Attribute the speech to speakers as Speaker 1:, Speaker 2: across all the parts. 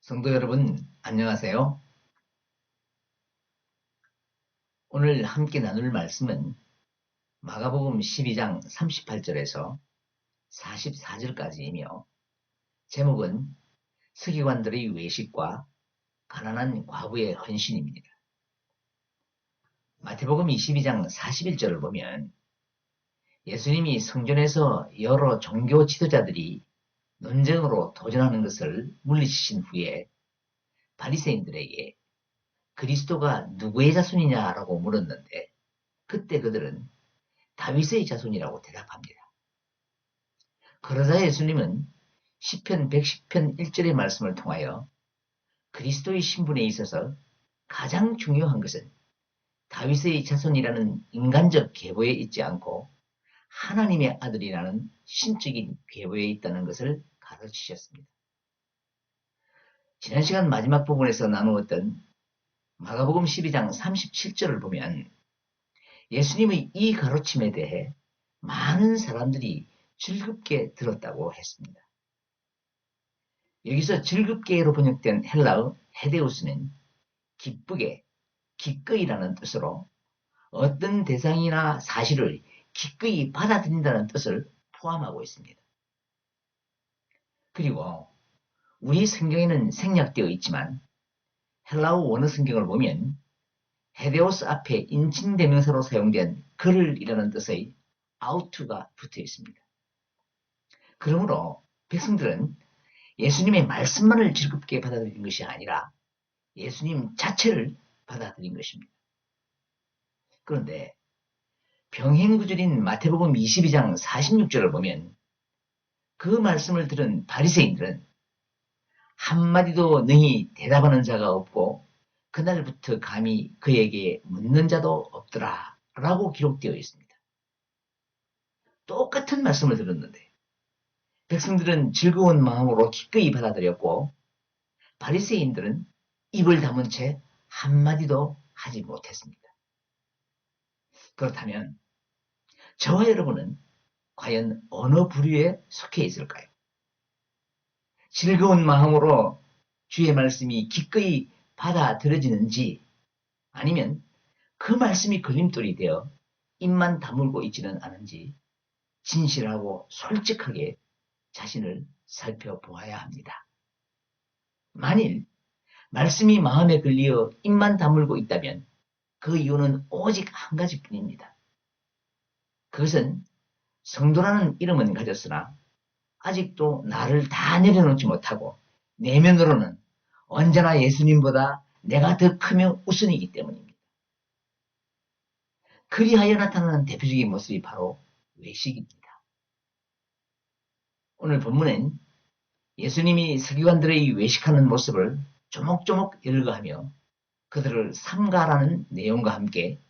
Speaker 1: 성도 여러분, 안녕하세요. 오늘 함께 나눌 말씀은 마가복음 12장 38절에서 44절까지이며 제목은 서기관들의 외식과 가난한 과부의 헌신입니다. 마태복음 22장 41절을 보면 예수님이 성전에서 여러 종교 지도자들이 논쟁으로 도전하는 것을 물리치신 후에 바리새인들에게 그리스도가 누구의 자손이냐라고 물었는데 그때 그들은 다윗의 자손이라고 대답합니다. 그러자 예수님은 시편 110편 1절의 말씀을 통하여 그리스도의 신분에 있어서 가장 중요한 것은 다윗의 자손이라는 인간적 계보에 있지 않고 하나님의 아들이라는 신적인 계보에 있다는 것을 가르치셨습니다. 지난 시간 마지막 부분에서 나누었던 마가복음 12장 37절을 보면 예수님의 이 가르침에 대해 많은 사람들이 즐겁게 들었다고 했습니다. 여기서 즐겁게로 번역된 헬라어 헤데우스는 기쁘게, 기꺼이라는 뜻으로 어떤 대상이나 사실을 기꺼이 받아들인다는 뜻을 포함하고 있습니다. 그리고 우리 성경에는 생략되어 있지만 헬라어 원어 성경을 보면 헤데오스 앞에 인칭대명사로 사용된 글이라는 뜻의 아우트가 붙어 있습니다. 그러므로 백성들은 예수님의 말씀만을 즐겁게 받아들인 것이 아니라 예수님 자체를 받아들인 것입니다. 그런데 병행구절인 마태복음 22장 46절을 보면 그 말씀을 들은 바리새인들은 한마디도 능히 대답하는 자가 없고 그날부터 감히 그에게 묻는 자도 없더라 라고 기록되어 있습니다. 똑같은 말씀을 들었는데 백성들은 즐거운 마음으로 기꺼이 받아들였고 바리새인들은 입을 다문 채 한마디도 하지 못했습니다. 그렇다면 저와 여러분은 과연 어느 부류에 속해 있을까요? 즐거운 마음으로 주의 말씀이 기꺼이 받아들여지는지 아니면 그 말씀이 걸림돌이 되어 입만 다물고 있지는 않은지 진실하고 솔직하게 자신을 살펴보아야 합니다. 만일 말씀이 마음에 걸리어 입만 다물고 있다면 그 이유는 오직 한 가지뿐입니다. 그것은 성도라는 이름은 가졌으나 아직도 나를 다 내려놓지 못하고 내면으로는 언제나 예수님보다 내가 더 크며 우선이기 때문입니다. 그리하여 나타나는 대표적인 모습이 바로 외식입니다. 오늘 본문엔 예수님이 서기관들의 외식하는 모습을 조목조목 열거하며 그들을 삼가라는 내용과 함께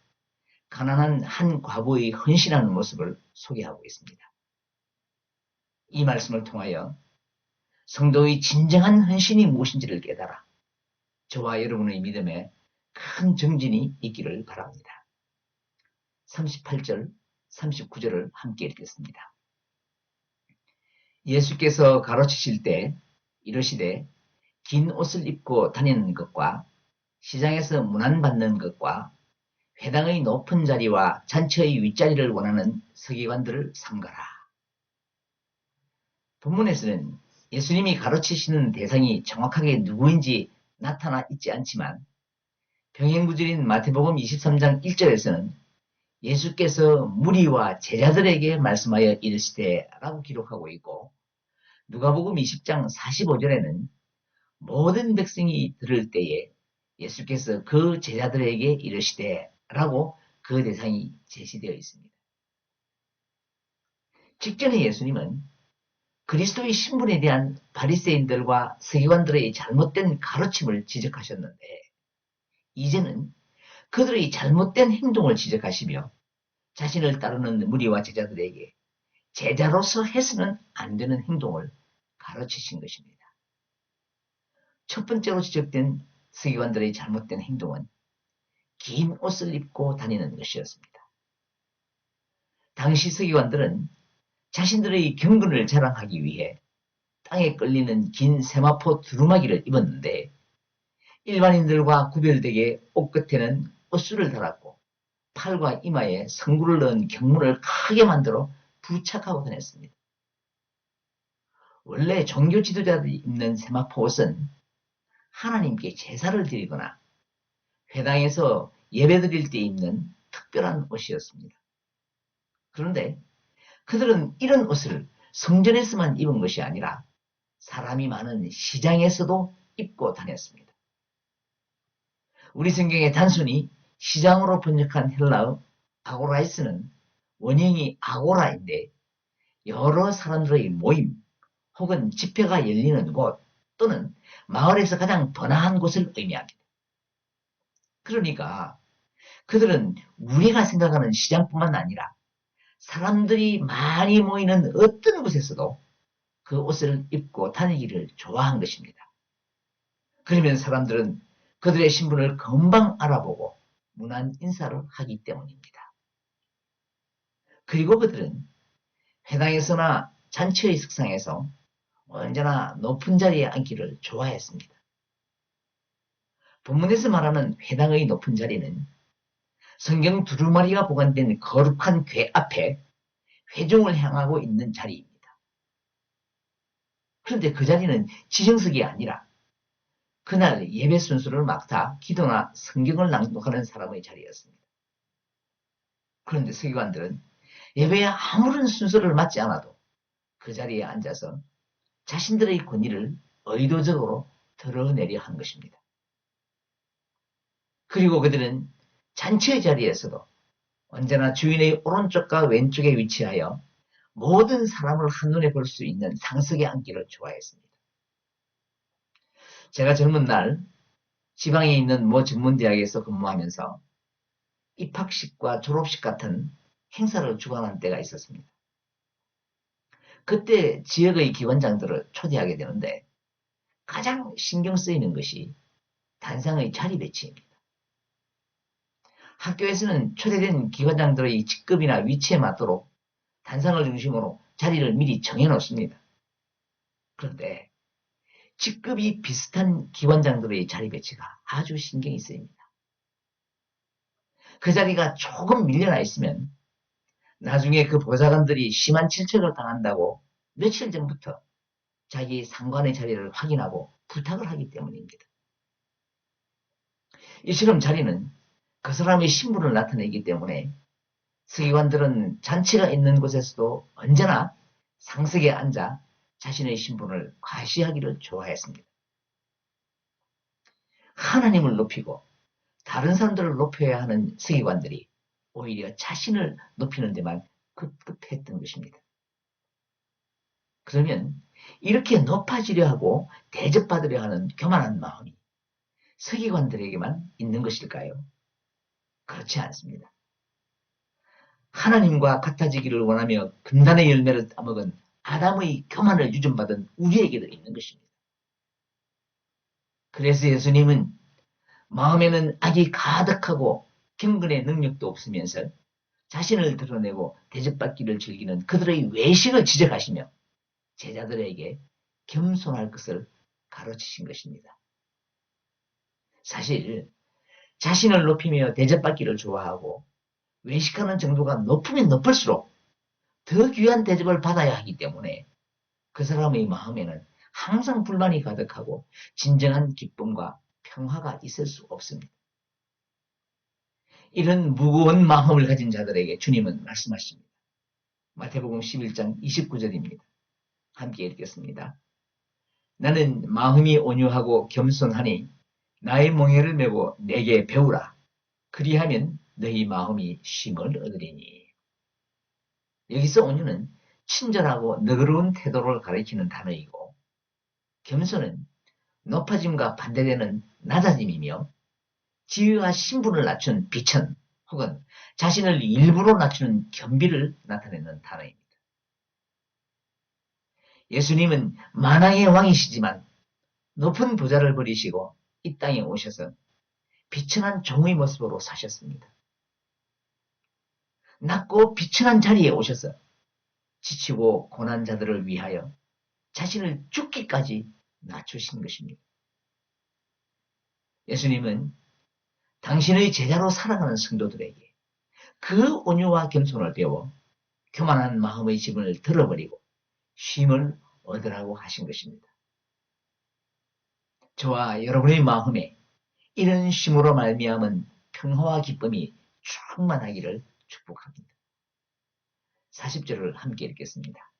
Speaker 1: 가난한 한 과부의 헌신하는 모습을 소개하고 있습니다. 이 말씀을 통하여 성도의 진정한 헌신이 무엇인지를 깨달아 저와 여러분의 믿음에 큰 정진이 있기를 바랍니다. 38절, 39절을 함께 읽겠습니다. 예수께서 가르치실 때 이러시되 긴 옷을 입고 다니는 것과 시장에서 문안받는 것과 회당의 높은 자리와 잔처의 윗자리를 원하는 서기관들을 삼가라. 본문에서는 예수님이 가르치시는 대상이 정확하게 누구인지 나타나 있지 않지만 병행구절인 마태복음 23장 1절에서는 예수께서 무리와 제자들에게 말씀하여 이르시되 라고 기록하고 있고 누가복음 20장 45절에는 모든 백성이 들을 때에 예수께서 그 제자들에게 이르시되 라고 그 대상이 제시되어 있습니다. 직전에 예수님은 그리스도의 신분에 대한 바리새인들과 서기관들의 잘못된 가르침을 지적하셨는데 이제는 그들의 잘못된 행동을 지적하시며 자신을 따르는 무리와 제자들에게 제자로서 해서는 안 되는 행동을 가르치신 것입니다. 첫 번째로 지적된 서기관들의 잘못된 행동은 긴 옷을 입고 다니는 것이었습니다. 당시 서기관들은 자신들의 경건을 자랑하기 위해 땅에 끌리는 긴 세마포 두루마기를 입었는데 일반인들과 구별되게 옷끝에는 옷수를 달았고 팔과 이마에 성구를 넣은 경문을 크게 만들어 부착하고 다녔습니다. 원래 종교 지도자들이 입는 세마포 옷은 하나님께 제사를 드리거나 회당에서 예배드릴 때 입는 특별한 옷이었습니다. 그런데 그들은 이런 옷을 성전에서만 입은 것이 아니라 사람이 많은 시장에서도 입고 다녔습니다. 우리 성경에 단순히 시장으로 번역한 헬라어 아고라이스는 원형이 아고라인데 여러 사람들의 모임 혹은 집회가 열리는 곳 또는 마을에서 가장 번화한 곳을 의미합니다. 그러니까 그들은 우리가 생각하는 시장뿐만 아니라 사람들이 많이 모이는 어떤 곳에서도 그 옷을 입고 다니기를 좋아한 것입니다. 그러면 사람들은 그들의 신분을 금방 알아보고 문안 인사를 하기 때문입니다. 그리고 그들은 회당에서나 잔치의 석상에서 언제나 높은 자리에 앉기를 좋아했습니다. 본문에서 말하는 회당의 높은 자리는 성경 두루마리가 보관된 거룩한 궤 앞에 회중을 향하고 있는 자리입니다. 그런데 그 자리는 지정석이 아니라 그날 예배 순서를 맡아 기도나 성경을 낭독하는 사람의 자리였습니다. 그런데 서기관들은 예배에 아무런 순서를 맡지 않아도 그 자리에 앉아서 자신들의 권위를 의도적으로 드러내려 한 것입니다. 그리고 그들은 잔치의 자리에서도 언제나 주인의 오른쪽과 왼쪽에 위치하여 모든 사람을 한눈에 볼 수 있는 상석에 앉기를 좋아했습니다. 제가 젊은 날 지방에 있는 모 전문대학에서 근무하면서 입학식과 졸업식 같은 행사를 주관한 때가 있었습니다. 그때 지역의 기관장들을 초대하게 되는데 가장 신경 쓰이는 것이 단상의 자리 배치입니다. 학교에서는 초대된 기관장들의 직급이나 위치에 맞도록 단상을 중심으로 자리를 미리 정해놓습니다. 그런데 직급이 비슷한 기관장들의 자리 배치가 아주 신경이 쓰입니다. 그 자리가 조금 밀려나 있으면 나중에 그 보좌관들이 심한 질책을 당한다고 며칠 전부터 자기 상관의 자리를 확인하고 부탁을 하기 때문입니다. 이처럼 자리는 그 사람의 신분을 나타내기 때문에 서기관들은 잔치가 있는 곳에서도 언제나 상석에 앉아 자신의 신분을 과시하기를 좋아했습니다. 하나님을 높이고 다른 사람들을 높여야 하는 서기관들이 오히려 자신을 높이는 데만 급급했던 것입니다. 그러면 이렇게 높아지려 하고 대접받으려 하는 교만한 마음이 서기관들에게만 있는 것일까요? 그렇지 않습니다. 하나님과 같아지기를 원하며 금단의 열매를 따먹은 아담의 교만을 유전받은 우리에게도 있는 것입니다. 그래서 예수님은 마음에는 악이 가득하고 경건의 능력도 없으면서 자신을 드러내고 대접받기를 즐기는 그들의 외식을 지적하시며 제자들에게 겸손할 것을 가르치신 것입니다. 사실 자신을 높이며 대접받기를 좋아하고 외식하는 정도가 높으면 높을수록 더 귀한 대접을 받아야 하기 때문에 그 사람의 마음에는 항상 불만이 가득하고 진정한 기쁨과 평화가 있을 수 없습니다. 이런 무거운 마음을 가진 자들에게 주님은 말씀하십니다. 마태복음 11장 29절입니다. 함께 읽겠습니다. 나는 마음이 온유하고 겸손하니 나의 멍에를 메고 내게 배우라. 그리하면 너희 마음이 쉼을 얻으리니. 여기서 온유는 친절하고 너그러운 태도를 가리키는 단어이고 겸손은 높아짐과 반대되는 낮아짐이며 지위와 신분을 낮춘 비천 혹은 자신을 일부러 낮추는 겸비를 나타내는 단어입니다. 예수님은 만왕의 왕이시지만 높은 부자를 버리시고 이 땅에 오셔서 비천한 종의 모습으로 사셨습니다. 낮고 비천한 자리에 오셔서 지치고 고난 자들을 위하여 자신을 죽기까지 낮추신 것입니다. 예수님은 당신의 제자로 살아가는 성도들에게 그 온유와 겸손을 배워 교만한 마음의 지분을 들어버리고 쉼을 얻으라고 하신 것입니다. 저와 여러분의 마음에 이런 쉼으로 말미암은 평화와 기쁨이 충만하기를 축복합니다. 40절을 함께 읽겠습니다.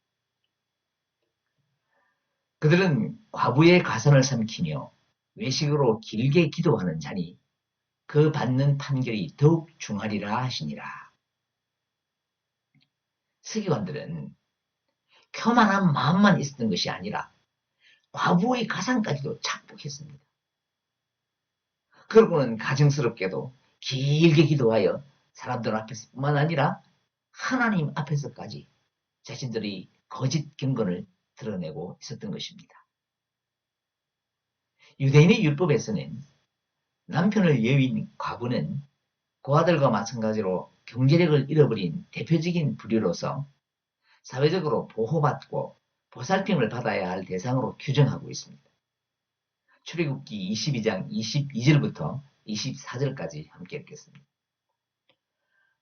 Speaker 1: 그들은 과부의 가선을 삼키며 외식으로 길게 기도하는 자니 그 받는 판결이 더욱 중하리라 하시니라. 서기관들은 교만한 마음만 있었던 것이 아니라 과부의 가상까지도 착복했습니다. 그러고는 가증스럽게도 길게 기도하여 사람들 앞에서뿐만 아니라 하나님 앞에서까지 자신들의 거짓 경건을 드러내고 있었던 것입니다. 유대인의 율법에서는 남편을 여인 과부는 고아들과 마찬가지로 경제력을 잃어버린 대표적인 부류로서 사회적으로 보호받고 보살핌을 받아야 할 대상으로 규정하고 있습니다. 출애굽기 22장 22절부터 24절까지 함께 읽겠습니다.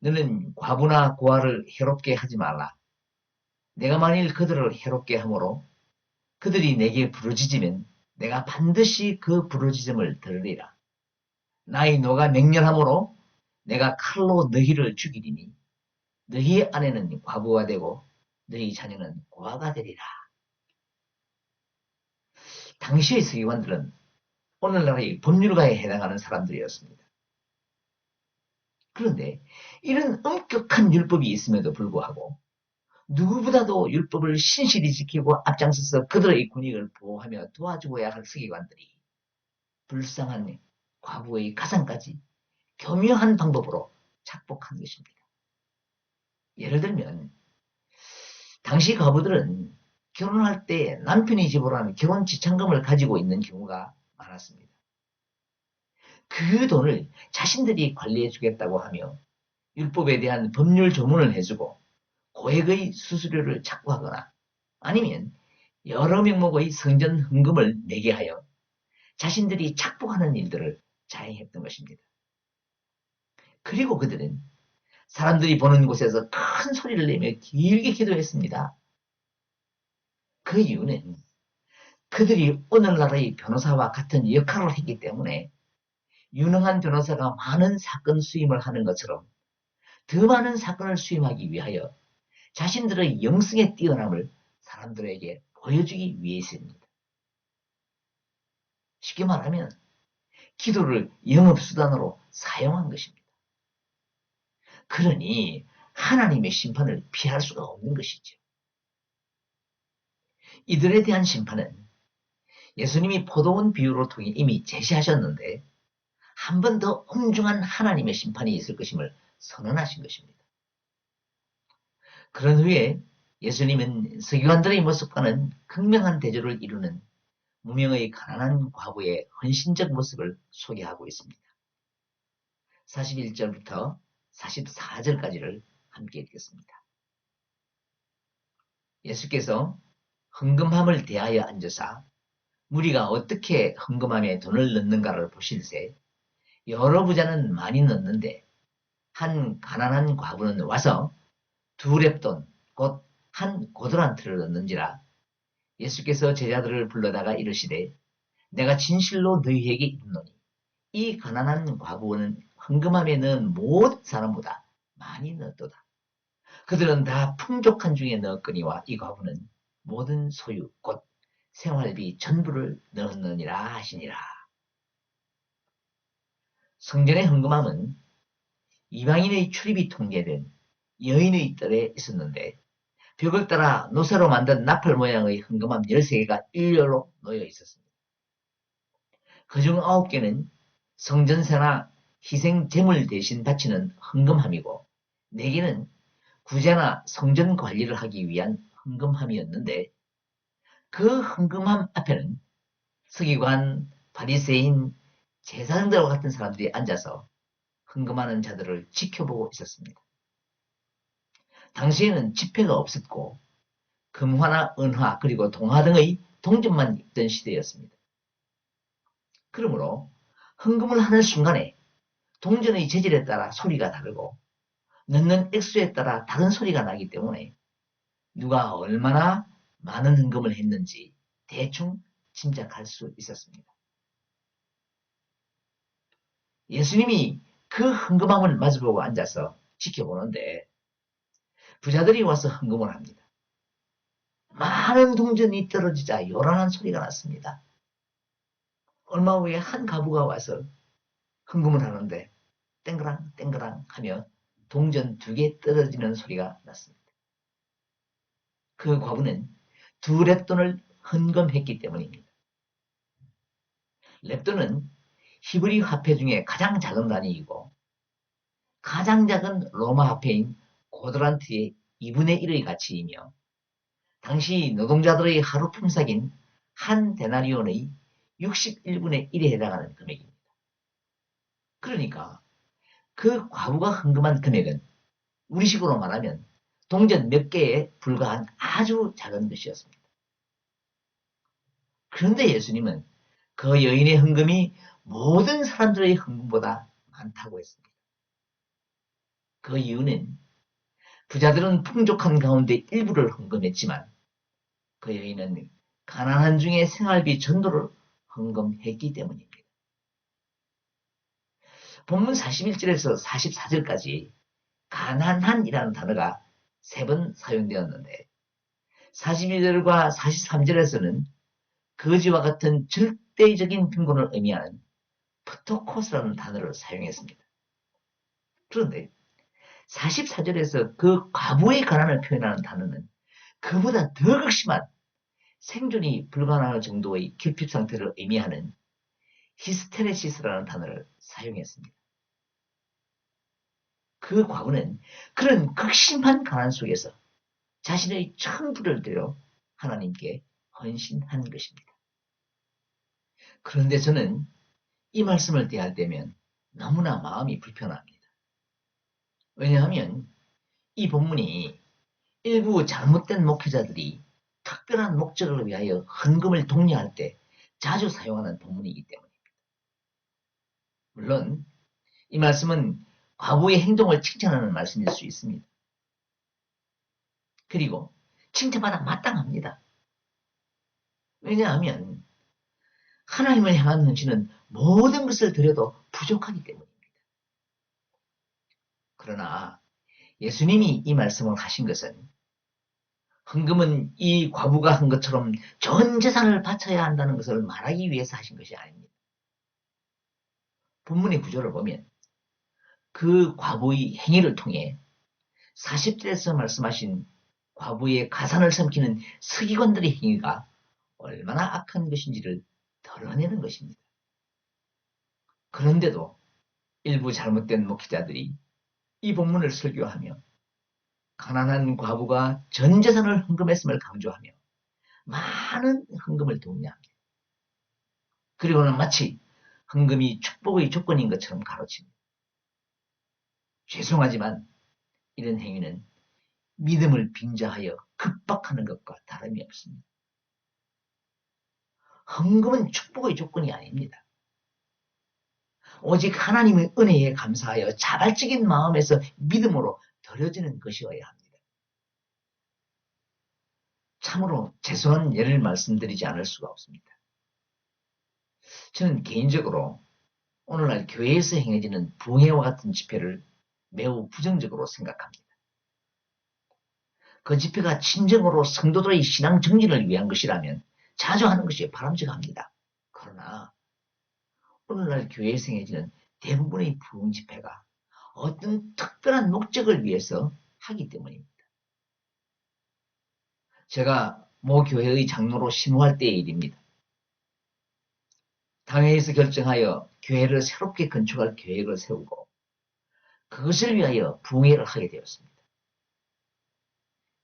Speaker 1: 너는 과부나 고아를 해롭게 하지 말라. 내가 만일 그들을 해롭게 하므로 그들이 내게 부르짖으면 내가 반드시 그 부르짖음을 들으리라. 나의 노가 맹렬함으로 내가 칼로 너희를 죽이리니 너희 아내는 과부가 되고 너희 자녀는 고아가 되리라. 당시의 서기관들은 오늘날의 법률가에 해당하는 사람들이었습니다. 그런데 이런 엄격한 율법이 있음에도 불구하고 누구보다도 율법을 신실히 지키고 앞장서서 그들의 군익을 보호하며 도와주어야 할 서기관들이 불쌍한 과부의 가상까지 교묘한 방법으로 착복한 것입니다. 예를 들면 당시 과부들은 결혼할 때 남편이 지불하는 결혼 지참금을 가지고 있는 경우가 많았습니다. 그 돈을 자신들이 관리해 주겠다고 하며 율법에 대한 법률 조문을 해주고 고액의 수수료를 착고하거나 아니면 여러 명목의 성전 헌금을 내게 하여 자신들이 착복하는 일들을 자행했던 것입니다. 그리고 그들은 사람들이 보는 곳에서 큰 소리를 내며 길게 기도했습니다. 그 이유는 그들이 오늘날의 변호사와 같은 역할을 했기 때문에 유능한 변호사가 많은 사건 수임을 하는 것처럼 더 많은 사건을 수임하기 위하여 자신들의 영성의 뛰어남을 사람들에게 보여주기 위해서입니다. 쉽게 말하면 기도를 영업수단으로 사용한 것입니다. 그러니 하나님의 심판을 피할 수가 없는 것이죠. 이들에 대한 심판은 예수님이 포도원 비유로 통해 이미 제시하셨는데 한 번 더 엄중한 하나님의 심판이 있을 것임을 선언하신 것입니다. 그런 후에 예수님은 서기관들의 모습과는 극명한 대조를 이루는 무명의 가난한 과부의 헌신적 모습을 소개하고 있습니다. 41절부터 44절까지를 함께 읽겠습니다. 예수께서 헌금함을 대하여 앉으사 무리가 어떻게 헌금함에 돈을 넣는가를 보실세 여러 부자는 많이 넣는데 한 가난한 과부는 와서 두 랩돈 곧 한 고드란트를 넣는지라 예수께서 제자들을 불러다가 이르시되 내가 진실로 너희에게 이르노니 이 가난한 과부는 헌금함에 넣은 모든 사람보다 많이 넣었도다. 그들은 다 풍족한 중에 넣었거니와 이 과부는 모든 소유 곧 생활비 전부를 넣었느니라 하시니라. 성전의 헌금함은 이방인의 출입이 통제된 여인의 뜰에 있었는데 벽을 따라 노사로 만든 나팔 모양의 헌금함 13개가 일렬로 놓여 있었습니다. 그중 9개는 성전세나 희생 제물 대신 바치는 헌금함이고 4개는 구제나 성전 관리를 하기 위한 헌금함이었는데 그 헌금함 앞에는 서기관, 바리새인, 제사장들과 같은 사람들이 앉아서 헌금하는 자들을 지켜보고 있었습니다. 당시에는 지폐가 없었고 금화나 은화 그리고 동화 등의 동전만 있던 시대였습니다. 그러므로 헌금을 하는 순간에 동전의 재질에 따라 소리가 다르고 넣는 액수에 따라 다른 소리가 나기 때문에 누가 얼마나 많은 헌금을 했는지 대충 짐작할 수 있었습니다. 예수님이 그 헌금함을 마주보고 앉아서 지켜보는데 부자들이 와서 헌금을 합니다. 많은 동전이 떨어지자 요란한 소리가 났습니다. 얼마 후에 한 가부가 와서 헌금을 하는데 땡그랑 땡그랑 하며 동전 두 개 떨어지는 소리가 났습니다. 그 과부는 두 랩돈을 헌금했기 때문입니다. 랩돈은 히브리 화폐 중에 가장 작은 단위이고 가장 작은 로마 화폐인 고드란트의 2분의 1의 가치이며 당시 노동자들의 하루 품삯인 한 데나리온의 61분의 1에 해당하는 금액입니다. 그러니까 그 과부가 헌금한 금액은 우리식으로 말하면 동전 몇 개에 불과한 아주 작은 것이었습니다. 그런데 예수님은 그 여인의 헌금이 모든 사람들의 헌금보다 많다고 했습니다. 그 이유는 부자들은 풍족한 가운데 일부를 헌금했지만 그 여인은 가난한 중에 생활비 전도를 헌금했기 때문입니다. 본문 41절에서 44절까지 가난한이라는 단어가 세 번 사용되었는데 42절과 43절에서는 거지와 같은 절대적인 빈곤을 의미하는 프토코스라는 단어를 사용했습니다. 그런데 44절에서 그 과부의 가난을 표현하는 단어는 그보다 더 극심한 생존이 불가능할 정도의 결핍 상태를 의미하는 히스테레시스라는 단어를 사용했습니다. 그 과부는 그런 극심한 가난 속에서 자신의 천부를 들여 하나님께 헌신한 것입니다. 그런데 저는 이 말씀을 대할 때면 너무나 마음이 불편합니다. 왜냐하면 이 본문이 일부 잘못된 목회자들이 특별한 목적을 위하여 헌금을 독려할 때 자주 사용하는 본문이기 때문입니다. 물론 이 말씀은 과부의 행동을 칭찬하는 말씀일 수 있습니다. 그리고 칭찬받아 마땅합니다. 왜냐하면 하나님을 향한 헌신은 모든 것을 드려도 부족하기 때문입니다. 그러나 예수님이 이 말씀을 하신 것은 헌금은 이 과부가 한 것처럼 전 재산을 바쳐야 한다는 것을 말하기 위해서 하신 것이 아닙니다. 본문의 구조를 보면 그 과부의 행위를 통해 40절에서 말씀하신 과부의 가산을 삼키는 서기관들의 행위가 얼마나 악한 것인지를 드러내는 것입니다. 그런데도 일부 잘못된 목회자들이 이 본문을 설교하며 가난한 과부가 전 재산을 헌금했음을 강조하며 많은 헌금을 독려합니다. 그리고는 마치 헌금이 축복의 조건인 것처럼 가로칩니다. 죄송하지만 이런 행위는 믿음을 빙자하여 급박하는 것과 다름이 없습니다. 헌금은 축복의 조건이 아닙니다. 오직 하나님의 은혜에 감사하여 자발적인 마음에서 믿음으로 드려지는 것이어야 합니다. 참으로 죄송한 예를 말씀드리지 않을 수가 없습니다. 저는 개인적으로 오늘날 교회에서 행해지는 부흥회와 같은 집회를 매우 부정적으로 생각합니다. 그 집회가 진정으로 성도들의 신앙 정진을 위한 것이라면 자주 하는 것이 바람직합니다. 그러나 오늘날 교회에 생겨지는 대부분의 부흥 집회가 어떤 특별한 목적을 위해서 하기 때문입니다. 제가 모 교회의 장로로 심호할 때의 일입니다. 당회에서 결정하여 교회를 새롭게 건축할 계획을 세우고 그것을 위하여 부흥회를 하게 되었습니다.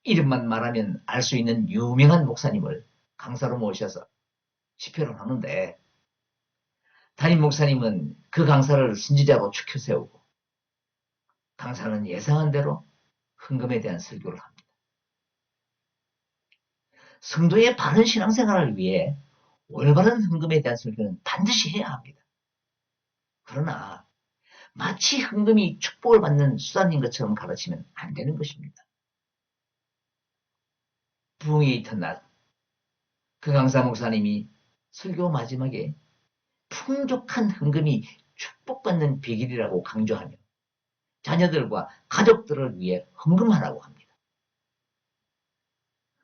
Speaker 1: 이름만 말하면 알 수 있는 유명한 목사님을 강사로 모셔서 집회를 하는데 담임 목사님은 그 강사를 선지자로 추켜 세우고 강사는 예상한 대로 헌금에 대한 설교를 합니다. 성도의 바른 신앙생활을 위해 올바른 헌금에 대한 설교는 반드시 해야 합니다. 그러나 마치 헌금이 축복을 받는 수단인 것처럼 가르치면 안 되는 것입니다. 부흥의 이튿날 그 강사 목사님이 설교 마지막에 풍족한 헌금이 축복받는 비결이라고 강조하며 자녀들과 가족들을 위해 헌금하라고 합니다.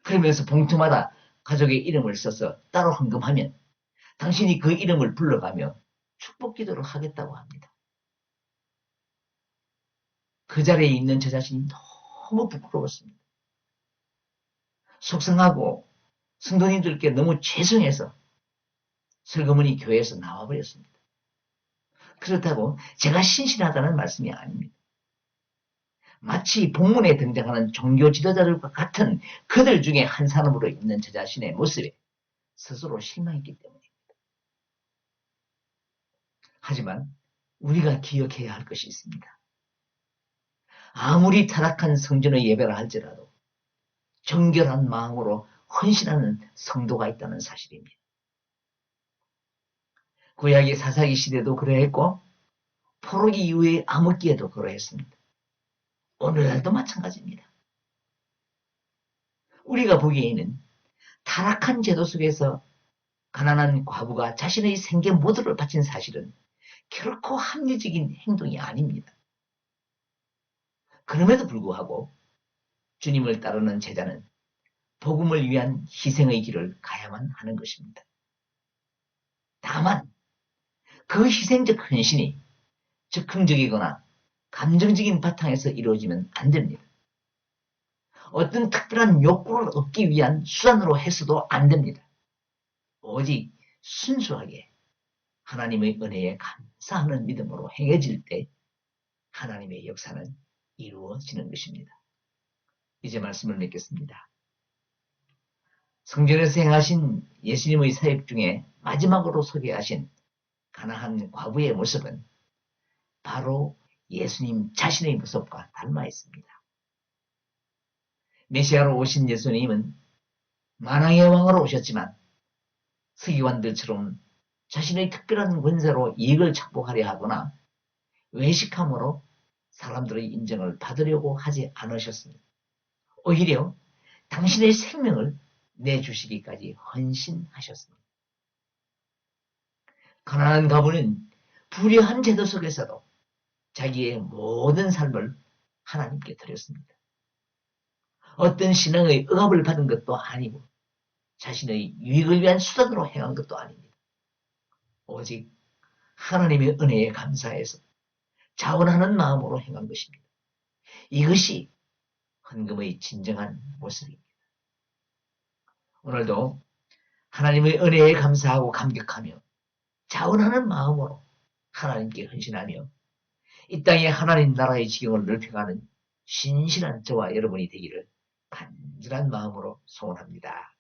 Speaker 1: 그러면서 봉투마다 가족의 이름을 써서 따로 헌금하면 당신이 그 이름을 불러가며 축복 기도를 하겠다고 합니다. 그 자리에 있는 저 자신이 너무 부끄러웠습니다. 속상하고 성도님들께 너무 죄송해서 설거문이 교회에서 나와버렸습니다. 그렇다고 제가 신실하다는 말씀이 아닙니다. 마치 본문에 등장하는 종교 지도자들과 같은 그들 중에 한 사람으로 있는 저 자신의 모습에 스스로 실망했기 때문입니다. 하지만 우리가 기억해야 할 것이 있습니다. 아무리 타락한 성전의 예배를 할지라도 정결한 마음으로 헌신하는 성도가 있다는 사실입니다. 구약의 사사기 시대도 그러했고 포로기 이후의 암흑기에도 그러했습니다. 오늘날도 마찬가지입니다. 우리가 보기에는 타락한 제도 속에서 가난한 과부가 자신의 생계 모두를 바친 사실은 결코 합리적인 행동이 아닙니다. 그럼에도 불구하고 주님을 따르는 제자는 복음을 위한 희생의 길을 가야만 하는 것입니다. 다만 그 희생적 헌신이 즉흥적이거나 감정적인 바탕에서 이루어지면 안 됩니다. 어떤 특별한 욕구를 얻기 위한 수단으로 해서도 안 됩니다. 오직 순수하게 하나님의 은혜에 감사하는 믿음으로 행해질 때 하나님의 역사는 이루어지는 것입니다. 이제 말씀을 맺겠습니다. 성전에서 행하신 예수님의 사역 중에 마지막으로 소개하신 가나한 과부의 모습은 바로 예수님 자신의 모습과 닮아 있습니다. 메시아로 오신 예수님은 만왕의 왕으로 오셨지만 서기관들처럼 자신의 특별한 권세로 이익을 착복하려 하거나 외식함으로 사람들의 인정을 받으려고 하지 않으셨습니다. 오히려 당신의 생명을 내주시기까지 헌신하셨습니다. 가난한 가부는 불의한 제도 속에서도 자기의 모든 삶을 하나님께 드렸습니다. 어떤 신앙의 억압을 받은 것도 아니고 자신의 유익을 위한 수단으로 행한 것도 아닙니다. 오직 하나님의 은혜에 감사해서 자원하는 마음으로 행한 것입니다. 이것이 헌금의 진정한 모습입니다. 오늘도 하나님의 은혜에 감사하고 감격하며 자원하는 마음으로 하나님께 헌신하며 이 땅에 하나님 나라의 지경을 넓혀가는 신실한 저와 여러분이 되기를 간절한 마음으로 소원합니다.